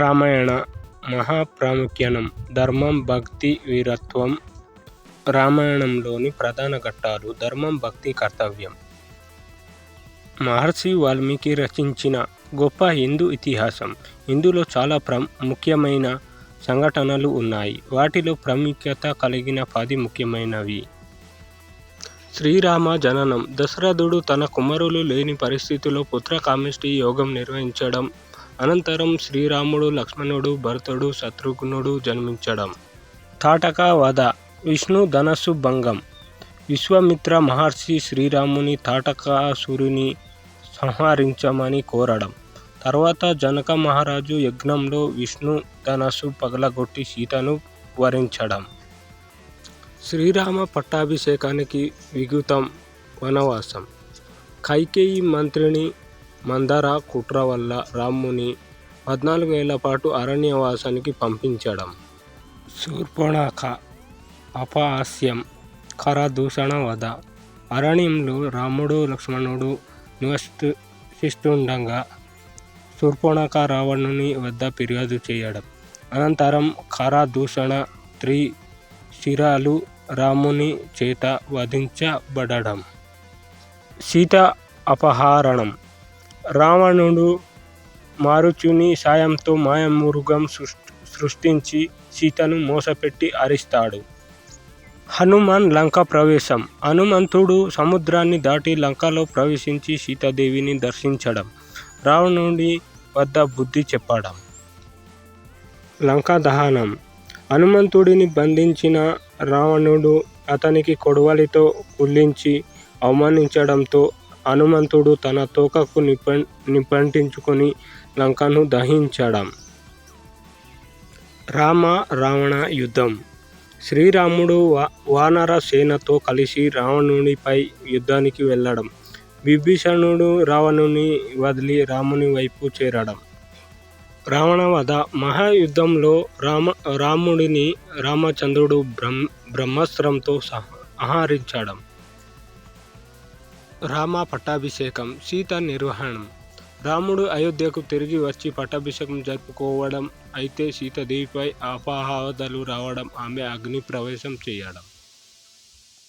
రామాయణ మహాప్రాముఖ్యనం ధర్మం భక్తి వీరత్వం రామాయణంలోని ప్రధాన ఘట్టాలు ధర్మం భక్తి కర్తవ్యం. మహర్షి వాల్మీకి రచించిన గొప్ప హిందూ ఇతిహాసం. ఇందులో చాలా ప్ర ముఖ్యమైన సంఘటనలు ఉన్నాయి. వాటిలో ప్రాముఖ్యత కలిగిన పది ముఖ్యమైనవి. శ్రీరామ జననం. దశరథుడు తన కుమారులు లేని పరిస్థితిలో పుత్ర కామేష్టి యోగం నిర్వహించడం అనంతరం శ్రీరాముడు లక్ష్మణుడు భరతుడు శత్రుఘ్నుడు జన్మించడం. తాటక వధ విష్ణు ధనస్సు భంగం. విశ్వామిత్ర మహర్షి శ్రీరాముని తాటకాసురుని సంహరించమని కోరడం. తర్వాత జనక మహారాజు యజ్ఞంలో విష్ణు ధనస్సు పగలగొట్టి సీతను వరించడం. శ్రీరామ పట్టాభిషేకానికి విగుతం వనవాసం. కైకేయి మంత్రిని మందార కుట్ర వల్ల రాముని పద్నాలుగేళ్ళ పాటు అరణ్యవాసానికి పంపించడం. శూర్పణఖ అపహాస్యం కరదూషణ వధ అరణ్యంలో రాముడు లక్ష్మణుడు నివసిస్తుండగా శూర్పణఖ రావణుని వద్ద ఫిర్యాదు చేయడం. అనంతరం కరదూషణ త్రి శిరాలు రాముని చేత వధించబడడం. సీత అపహరణం రావణుడు మారుచుని సాయంతో మాయమృగం సృష్టించి సీతను మోసపెట్టి హరిస్తాడు హనుమాన్ లంక ప్రవేశం. హనుమంతుడు సముద్రాన్ని దాటి లంకలో ప్రవేశించి సీతాదేవిని దర్శించడం. రావణుడి వద్ద బుద్ధి చెప్పడం. లంకా దహనం. హనుమంతుడిని బంధించిన రావణుడు అతనికి కొడవలితో కుల్లించి అవమానించడంతో హనుమంతుడు తన తోకకు నిప నిపంటించుకొని లంకను దహించడం. రామ రావణ యుద్ధం. శ్రీరాముడు వా వానర సేనతో కలిసి రావణునిపై యుద్ధానికి వెళ్ళడం. విభీషణుడు రావణుని వదిలి రాముని వైపు చేరడం. రావణ వధ. మహాయుద్ధంలో రామ రాముడిని రామచంద్రుడు బ్రహ్మ బ్రహ్మాస్త్రంతో సహ ఆహరించడం. రామ పట్టాభిషేకం సీత నిర్వహణం. రాముడు అయోధ్యకు తిరిగి వచ్చి పట్టాభిషేకం జరుపుకోవడం అయితే సీతదేవిపై అపవాదాలు రావడం ఆమె అగ్ని ప్రవేశం చేయడం.